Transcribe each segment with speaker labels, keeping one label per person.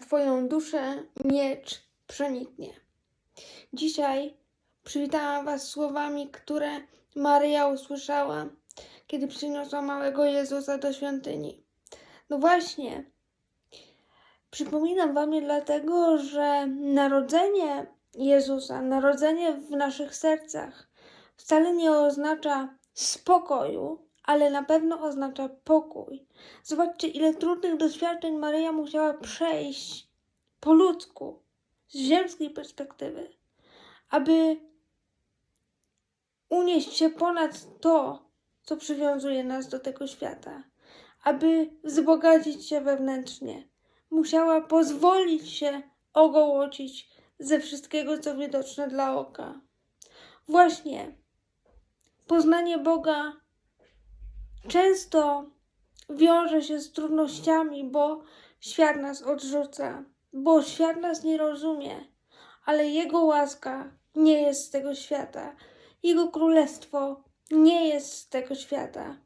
Speaker 1: Twoją duszę miecz przeniknie. Dzisiaj przywitałam Was słowami, które Maryja usłyszała, kiedy przyniosła małego Jezusa do świątyni. No właśnie, przypominam Wam je dlatego, że narodzenie Jezusa, narodzenie w naszych sercach wcale nie oznacza spokoju, ale na pewno oznacza pokój. Zobaczcie, ile trudnych doświadczeń Maryja musiała przejść po ludzku, z ziemskiej perspektywy, aby unieść się ponad to, co przywiązuje nas do tego świata, aby wzbogacić się wewnętrznie. Musiała pozwolić się ogołocić ze wszystkiego, co widoczne dla oka. Właśnie poznanie Boga często wiąże się z trudnościami, bo świat nas odrzuca, bo świat nas nie rozumie, ale Jego łaska nie jest z tego świata. Jego królestwo nie jest z tego świata.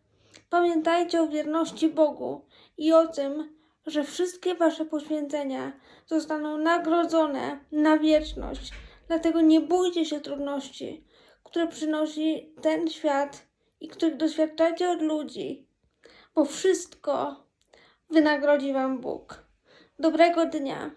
Speaker 1: Pamiętajcie o wierności Bogu i o tym, że wszystkie Wasze poświęcenia zostaną nagrodzone na wieczność. Dlatego nie bójcie się trudności, które przynosi ten świat i których doświadczacie od ludzi, bo wszystko wynagrodzi Wam Bóg. Dobrego dnia.